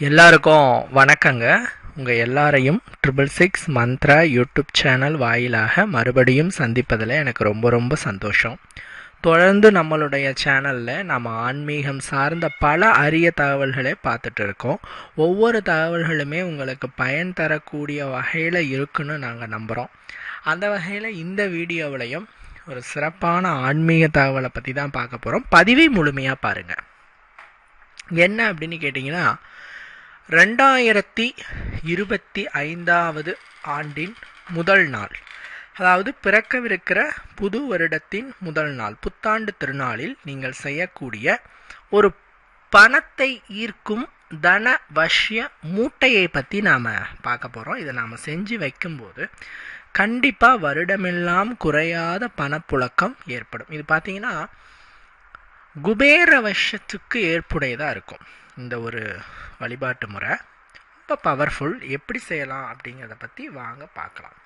எல்லாருக்கும் வணக்கங்க. உங்கள் எல்லாரையும் triple six Mantra YouTube channel வாயிலாக மறுபடியும் சந்திப்பதில் எனக்கு ரொம்ப ரொம்ப சந்தோஷம். தொடர்ந்து நம்மளுடைய சேனலில் நம்ம ஆன்மீகம் சார்ந்த பல அரிய தகவல்களை பார்த்துட்டு இருக்கோம். ஒவ்வொரு தகவல்களுமே உங்களுக்கு பயன் தரக்கூடிய வகையில் இருக்குன்னு நாங்கள் நம்புகிறோம் அந்த வகையில் இந்த வீடியோவிலையும் ஒரு சிறப்பான ஆன்மீக தகவலை பற்றி தான் பார்க்க போகிறோம் பதிவை முழுமையாக பாருங்கள் என்ன அப்படின்னு கேட்டிங்கன்னா ரெண்டாயிரத்தி இருபத்தி ஐந்தாவது ஆண்டின் முதல் நாள் அதாவது பிறக்கவிருக்கிற புது வருடத்தின் முதல் நாள் புத்தாண்டு திருநாளில் நீங்கள் செய்யக்கூடிய ஒரு பணத்தை ஈர்க்கும் தன வஷ்ய மூட்டையை பற்றி நாம் பார்க்க போகிறோம் இதை நாம் செஞ்சு வைக்கும்போது கண்டிப்பாக வருடமெல்லாம் குறையாத பணப்புழக்கம் ஏற்படும். இது பார்த்தீங்கன்னா குபேர வசத்துக்கு ஏற்புடையதாக இருக்கும். இந்த ஒரு வழிபாட்டு முறை ரொம்ப பவர்ஃபுல் எப்படி செய்யலாம் அப்படிங்கிறத பற்றி வாங்க பார்க்கலாம்.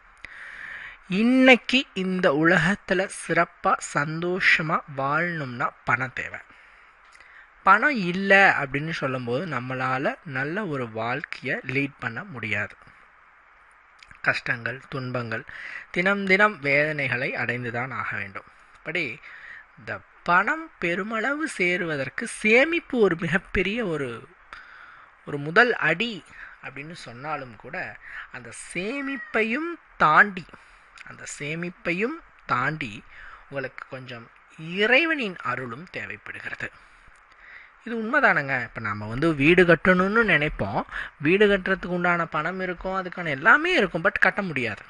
இன்னைக்கு இந்த உலகத்தில் சிறப்பாக சந்தோஷமாக வாழணும்னா பணம் தேவை. பணம் இல்லை அப்படின்னு சொல்லும்போது நம்மளால் நல்ல ஒரு வாழ்க்கையை லீட் பண்ண முடியாது. கஷ்டங்கள் துன்பங்கள் தினம் தினம் வேதனைகளை அடைந்து தான் ஆக வேண்டும். இப்படி இந்த பணம் பெருமளவு சேருவதற்கு சேமிப்பு ஒரு மிகப்பெரிய ஒரு ஒரு முதல் அடி அப்படின்னு சொன்னாலும் கூட அந்த சேமிப்பையும் தாண்டி அந்த சேமிப்பையும் தாண்டி உங்களுக்கு கொஞ்சம் இறைவனின் அருளும் தேவைப்படுகிறது. இது உண்மைதானங்க. இப்போ நம்ம வந்து வீடு கட்டணும்னு நினைப்போம். வீடு கட்டுறதுக்கு உண்டான பணம் இருக்கும் அதுக்கான எல்லாமே இருக்கும் பட் கட்ட முடியாது.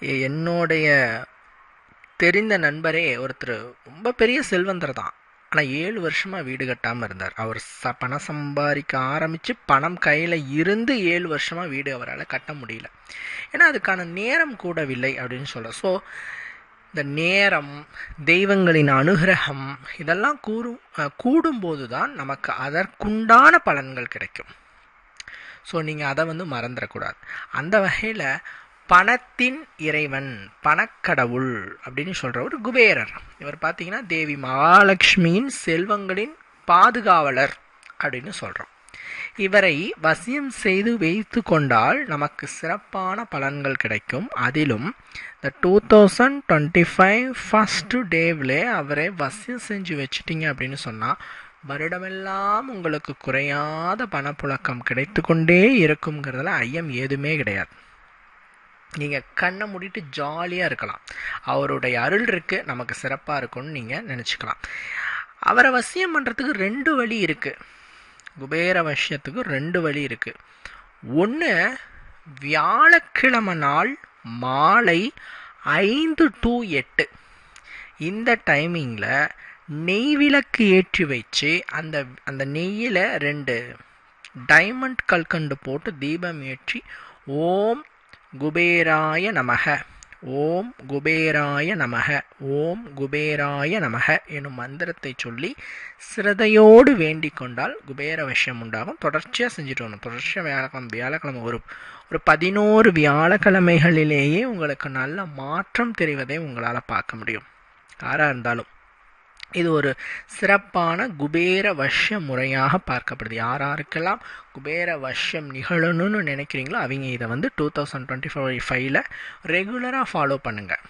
என்னுடைய தெரிந்த நண்பரே ஒருத்தர் ரொம்ப பெரிய செல்வந்தர் தான். ஆனால் ஏழு வருஷமாக வீடு கட்டாமல் இருந்தார். அவர் ச பணம் சம்பாதிக்க ஆரம்பித்து பணம் கையில் இருந்து ஏழு வருஷமாக வீடு அவரால் கட்ட முடியல. ஏன்னா அதுக்கான நேரம் கூடவில்லை அப்படின்னு சொல்ல. ஸோ இந்த நேரம் தெய்வங்களின் அனுகிரகம் இதெல்லாம் கூறும் கூடும்போது தான் நமக்கு அதற்குண்டான பலன்கள் கிடைக்கும். ஸோ நீங்கள் அதை வந்து மறந்துடக்கூடாது. அந்த வகையில் பணத்தின் இறைவன் பணக்கடவுள் அப்படின்னு சொல்கிற ஒரு குபேரர். இவர் பார்த்தீங்கன்னா தேவி மகாலட்சுமியின் செல்வங்களின் பாதுகாவலர் அப்படின்னு சொல்கிறோம் இவரை வசியம் செய்து வைத்து கொண்டால் நமக்கு சிறப்பான பலன்கள் கிடைக்கும். அதிலும் இந்த two thousand twenty five first டேவிலே அவரை வசியம் செஞ்சு வச்சிட்டிங்க அப்படின்னு சொன்னால் வருடமெல்லாம் உங்களுக்கு குறையாத பணப்புழக்கம் கிடைத்து கொண்டே இருக்குங்கிறதுல ஐயம் எதுவுமே கிடையாது. நீங்கள் கண்ணை மூடிட்டு ஜாலியாக இருக்கலாம். அவருடைய அருள் இருக்குது நமக்கு சிறப்பாக இருக்கும்னு நீங்கள் நினச்சிக்கலாம். அவரை வசியம் பண்ணுறதுக்கு ரெண்டு வழி இருக்குது குபேர வசியத்துக்கு ரெண்டு வழி இருக்குது ஒன்று வியாழக்கிழமை நாள் மாலை ஐந்து டு எட்டு. இந்த டைமிங்கில் நெய் விளக்கு ஏற்றி வச்சு அந்த அந்த நெய்யில் ரெண்டு டைமண்ட் கல்கண்டு போட்டு தீபம் ஏற்றி ஓம் குபேராய நமக. ஓம் குபேராய நமக. ஓம் குபேராய நமக எனும் மந்திரத்தை சொல்லி சிரதையோடு வேண்டிக் கொண்டால் குபேர விஷயம் உண்டாகும். தொடர்ச்சியாக செஞ்சுட்டு வரணும். தொடர்ச்சியாக வியாழக்கிழமை வியாழக்கிழமை ஒரு ஒரு பதினோரு வியாழக்கிழமைகளிலேயே உங்களுக்கு நல்ல மாற்றம் தெரிவதை உங்களால் பார்க்க முடியும். யாராக இருந்தாலும். இது ஒரு சிறப்பான குபேர வஷ்ய முறையாக பார்க்கப்படுது. யார் யாருக்கெல்லாம் குபேர வஷ்யம் நிகழணும்னு நினைக்கிறீங்களோ அவங்க இதை வந்து டூ தௌசண்ட் டுவெண்ட்டி ஃபோர் ஃபைவ்ல ரெகுலராக ஃபாலோ பண்ணுங்கள்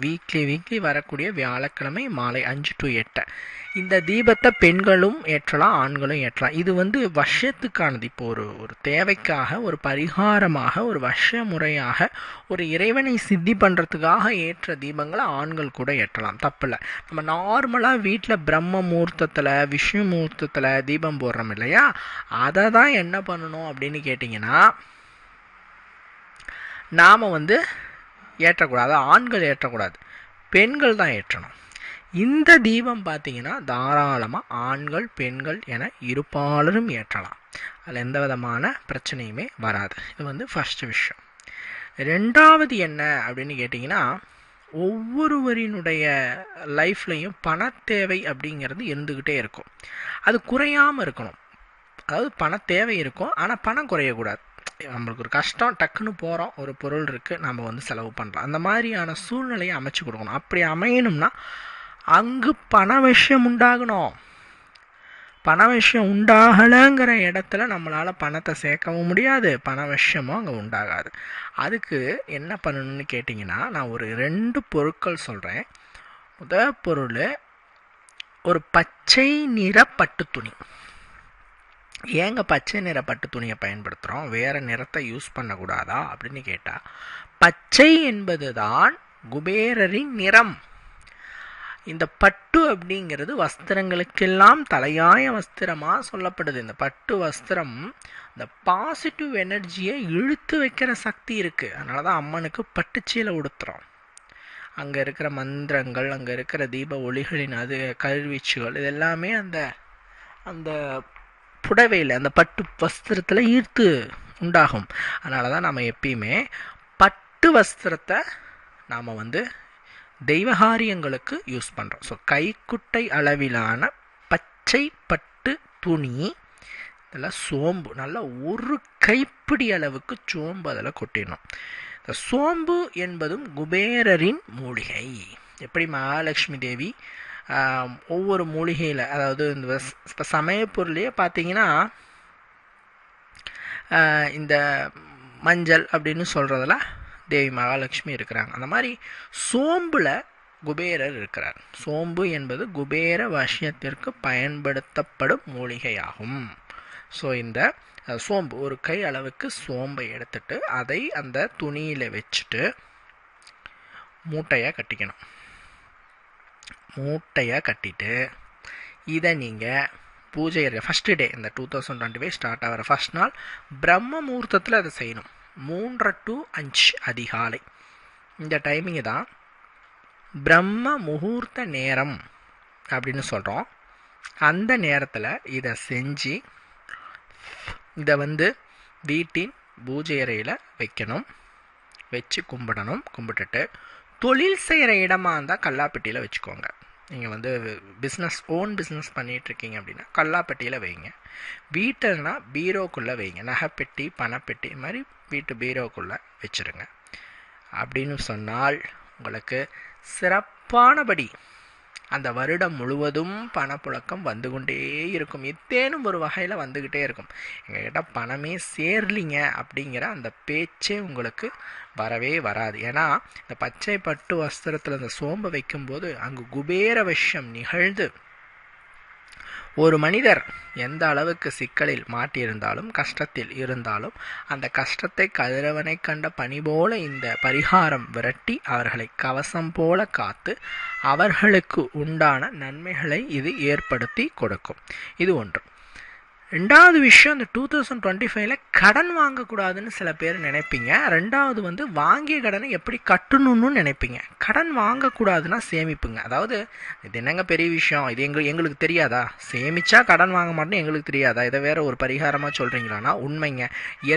வீக்லி வீக்லி வரக்கூடிய வியாழக்கிழமை மாலை அஞ்சு டு எட்டு. இந்த தீபத்தை பெண்களும் ஏற்றலாம் ஆண்களும் ஏற்றலாம். இது வந்து வருஷத்துக்கானது. இப்போ ஒரு ஒரு தேவைக்காக ஒரு பரிகாரமாக ஒரு வருஷ முறையாக ஒரு இறைவனை சித்தி பண்ணுறதுக்காக ஏற்ற தீபங்களை ஆண்கள் கூட ஏற்றலாம். தப்பில்லை. நம்ம நார்மலாக வீட்டில் பிரம்ம முகூர்த்தத்தில் விஷ்ணு முகூர்த்தத்தில் தீபம் போடுறோம் இல்லையா? அதை தான் என்ன பண்ணணும் அப்படின்னு கேட்டிங்கன்னா நாம் வந்து ஏற்றக்கூடாது. ஆண்கள் ஏற்றக்கூடாது. பெண்கள் தான் ஏற்றணும். இந்த தீபம் பார்த்தீங்கன்னா தாராளமாக ஆண்கள் பெண்கள் என இருப்பாளரும் ஏற்றலாம். அதில் எந்த விதமான பிரச்சனையுமே வராது. இது வந்து ஃபஸ்ட்டு விஷயம். ரெண்டாவது என்ன அப்படின்னு கேட்டிங்கன்னா ஒவ்வொருவரினுடைய லைஃப்லையும் பணத்தேவை அப்படிங்கிறது இருந்துக்கிட்டே இருக்கும். அது குறையாமல் இருக்கணும். அதாவது பண தேவை இருக்கும். ஆனால் பணம் குறையக்கூடாது. நம்மளுக்கு ஒரு கஷ்டம் டக்குன்னு போகிறோம் ஒரு பொருள் இருக்குது நம்ம வந்து செலவு பண்ணுறோம் அந்த மாதிரியான சூழ்நிலையை அமைச்சு கொடுக்கணும். அப்படி அமையணும்னா அங்கு பண விஷயம் உண்டாகணும். பண விஷயம் உண்டாகலைங்கிற இடத்துல நம்மளால் பணத்தை சேர்க்கவும் முடியாது பண விஷயமும் அங்கே உண்டாகாது. அதுக்கு என்ன பண்ணணும்னு கேட்டிங்கன்னா நான் ஒரு ரெண்டு பொருட்கள் சொல்கிறேன் முத பொருள் ஒரு பச்சை நிற பட்டு துணி. ஏங்க பச்சை நிற பட்டு துணியை பயன்படுத்துகிறோம் வேறு நிறத்தை யூஸ் பண்ணக்கூடாதா? அப்படின்னு கேட்டால் பச்சை என்பது தான் குபேரரின் நிறம். இந்த பட்டு அப்படிங்கிறது வஸ்திரங்களுக்கெல்லாம் தலையாய வஸ்திரமாக சொல்லப்படுது. இந்த பட்டு வஸ்திரம் இந்த பாசிட்டிவ் எனர்ஜியை இழுத்து வைக்கிற சக்தி இருக்குது அதனால தான் அம்மனுக்கு பட்டுச்சீலை உடுத்துகிறோம் அங்கே இருக்கிற மந்திரங்கள் அங்கே இருக்கிற தீப ஒளிகளின் அது கருவீச்சுகள் இது எல்லாமே அந்த அந்த புடவையில் அந்த பட்டு வஸ்திரத்தில் ஈர்த்து உண்டாகும். அதனால தான் நம்ம எப்பயுமே பட்டு வஸ்திரத்தை நாம் வந்து தெய்வகாரியங்களுக்கு யூஸ் பண்ணுறோம் ஸோ கைக்குட்டை அளவிலான பச்சை பட்டு துணி இதில் சோம்பு நல்லா ஒரு கைப்பிடி அளவுக்கு சோம்பு அதில் கொட்டிடணும். இந்த சோம்பு என்பதும் குபேரரின் மூலிகை. எப்படி மகாலட்சுமி தேவி ஒவ்வொரு மூலிகையில் அதாவது இந்த இப்போ சமயப்பொருளையே பார்த்தீங்கன்னா இந்த மஞ்சள் அப்படின்னு சொல்கிறதுல தேவி மகாலட்சுமி இருக்கிறாங்க. அந்த மாதிரி சோம்பில் குபேரர் இருக்கிறார். சோம்பு என்பது குபேர வசியத்திற்கு பயன்படுத்தப்படும் மூலிகையாகும். ஸோ இந்த சோம்பு ஒரு கை அளவுக்கு சோம்பை எடுத்துட்டு அதை அந்த துணியில் வச்சுட்டு மூட்டையாக கட்டிக்கணும். மூட்டையாக கட்டிட்டு இதை நீங்கள் பூஜை ஃபஸ்ட்டு டே இந்த two thousand twenty five start ஆகிற ஃபஸ்ட் நாள் பிரம்ம முகூர்த்தத்தில் அதை செய்யணும். மூன்றரை டு அஞ்சு அதிகாலை. இந்த டைமிங்கு தான் பிரம்ம முகூர்த்த நேரம் அப்படின்னு சொல்கிறோம் அந்த நேரத்தில் இதை செஞ்சு இதை வந்து வீட்டின் பூஜை அறையில் வைக்கணும். வச்சு கும்பிடணும். கும்பிட்டுட்டு தொழில் செய்கிற இடமா இருந்தால் கல்லாப்பெட்டியில் வச்சுக்கோங்க. நீங்கள் வந்து பிஸ்னஸ் ஓன் பிஸ்னஸ் பண்ணிகிட்ருக்கீங்க அப்படின்னா கல்லாப்பெட்டியில் வைங்க. வீட்டில்னா பீரோக்குள்ளே வைங்க. நகைப்பெட்டி பணப்பெட்டி மாதிரி வீட்டு பீரோக்குள்ளே வச்சுருங்க. அப்படின்னு சொன்னால் உங்களுக்கு சிறப்பானபடி அந்த வருடம் முழுவதும் பணப்புழக்கம் வந்து கொண்டே இருக்கும். இத்தேனும் ஒரு வகையில் வந்துக்கிட்டே இருக்கும். எங்ககிட்ட பணமே சேர்லிங்க அப்படிங்கிற அந்த பேச்சே உங்களுக்கு வரவே வராது. ஏன்னா இந்த பச்சை பட்டு வஸ்திரத்தில் அந்த சோம்பை வைக்கும்போது அங்கு குபேர விஷயம் நிகழ்ந்து ஒரு மனிதர் எந்த அளவுக்கு சிக்கலில் மாட்டியிருந்தாலும் கஷ்டத்தில் இருந்தாலும் அந்த கஷ்டத்தை கதிரவனை கண்ட பணி போல இந்த பரிகாரம் விரட்டி அவர்களை கவசம் போல காத்து அவர்களுக்கு உண்டான நன்மைகளை இது ஏற்படுத்தி கொடுக்கும். இது ஒன்று. ரெண்டாவது விஷயம் இந்த டூ தௌசண்ட் டுவெண்ட்டி ஃபைவ்ல கடன் வாங்கக்கூடாதுன்னு சில பேர் நினைப்பீங்க. ரெண்டாவது வந்து வாங்கிய கடனை எப்படி கட்டணும்னு நினைப்பீங்க. கடன் வாங்கக்கூடாதுன்னா சேமிப்புங்க. அதாவது இது என்னங்க பெரிய விஷயம்? இது எங்க எங்களுக்கு தெரியாதா? சேமிச்சா கடன் வாங்க மாட்டேன்னு எங்களுக்கு தெரியாதா? இதை வேற ஒரு பரிகாரமாக சொல்கிறீங்களான்னா உண்மைங்க.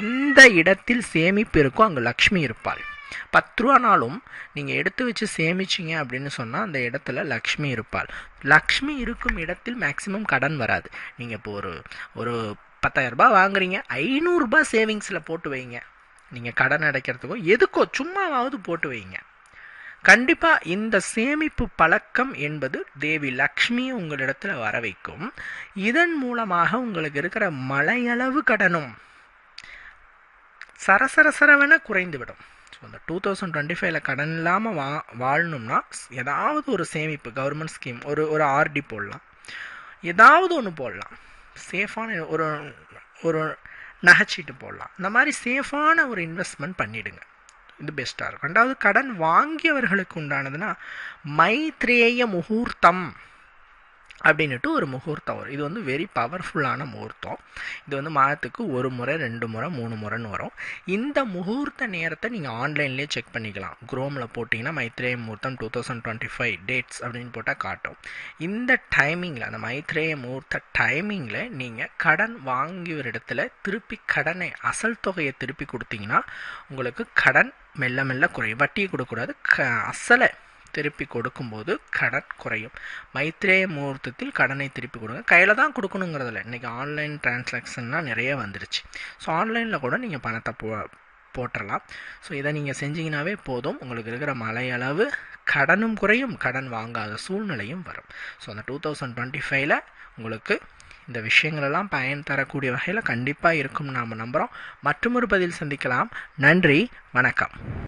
எந்த இடத்தில் சேமிப்பு இருக்கோ அங்கே லக்ஷ்மி இருப்பாள். பத்து ரூபானாலும் நீங்கள் எடுத்து வச்சு சேமிச்சிங்க அப்படின்னு சொன்னால் அந்த இடத்துல லக்ஷ்மி இருப்பாள். லக்ஷ்மி இருக்கும் இடத்தில் மேக்சிமம் கடன் வராது. நீங்கள் இப்போ ஒரு ஒரு பத்தாயிரரூபா வாங்குறீங்க ஐநூறுரூபா சேவிங்ஸில் போட்டு வைங்க. நீங்கள் கடன் அடைக்கிறதுக்கோ எதுக்கோ சும்மாவாவது போட்டு வைங்க. கண்டிப்பாக இந்த சேமிப்பு பழக்கம் என்பது தேவி லக்ஷ்மி உங்களிடத்தில் வர வைக்கும். இதன் மூலமாக உங்களுக்கு இருக்கிற மலையளவு கடனும் சரசரசரவென குறைந்துவிடும். ஸோ இந்த டூ தௌசண்ட் டுவெண்ட்டி ஃபைவ்ல கடன் இல்லாமல் வா வாழணும்னா ஏதாவது ஒரு சேமிப்பு கவர்மெண்ட் ஸ்கீம் ஒரு ஒரு ஆர்டி போடலாம். ஏதாவது ஒன்று போடலாம். சேஃபான ஒரு ஒரு நகைச்சீட்டு போடலாம். இந்த மாதிரி சேஃபான ஒரு இன்வெஸ்ட்மெண்ட் பண்ணிவிடுங்க இது பெஸ்ட்டாக இருக்கும். ரெண்டாவது கடன் வாங்கியவர்களுக்கு உண்டானதுன்னா மைத்ரேய முகூர்த்தம். அப்படின்னுட்டு ஒரு முகூர்த்தம் வரும். இது வந்து வெரி பவர்ஃபுல்லான முகூர்த்தம். இது வந்து மாதத்துக்கு ஒரு முறை ரெண்டு முறை மூணு முறைன்னு வரும். இந்த முகூர்த்த நேரத்தை நீங்கள் ஆன்லைன்லேயே செக் பண்ணிக்கலாம். குரோமில் போட்டிங்கன்னா மைத்ரேய முகூர்த்தம் two thousand twenty five dates அப்படின்னு போட்டால் காட்டும். இந்த டைமிங்கில் அந்த மைத்ரேய முகூர்த்த டைமிங்கில் நீங்கள் கடன் வாங்கிய இடத்துல திருப்பி கடனை அசல் தொகையை திருப்பி கொடுத்தீங்கன்னா உங்களுக்கு கடன் மெல்ல மெல்ல குறையும். வட்டியை கொடுக்கக்கூடாது. க அசலை திருப்பி கொடுக்கும்போது கடன் குறையும். மைத்ரேய முகூர்த்தத்தில் கடனை திருப்பி கொடுங்க. கையில் தான் கொடுக்கணுங்கிறதில்ல. இன்றைக்கி ஆன்லைன் டிரான்சாக்ஷன்லாம் நிறைய வந்துருச்சு. ஸோ ஆன்லைனில் கூட நீங்கள் பணத்தை போ போட்டுடலாம் ஸோ இதை நீங்கள் செஞ்சீங்கனாவே போதும். உங்களுக்கு இருக்கிற மலையளவு கடனும் குறையும். கடன் வாங்காத சூழ்நிலையும் வரும். ஸோ அந்த டூ தௌசண்ட் டுவெண்ட்டி ஃபைவ்ல உங்களுக்கு இந்த விஷயங்களெல்லாம் பயன் தரக்கூடிய வகையில் கண்டிப்பாக இருக்கும்னு நாம் நம்புகிறோம் மற்றொரு பதில் சந்திக்கலாம். நன்றி. வணக்கம்.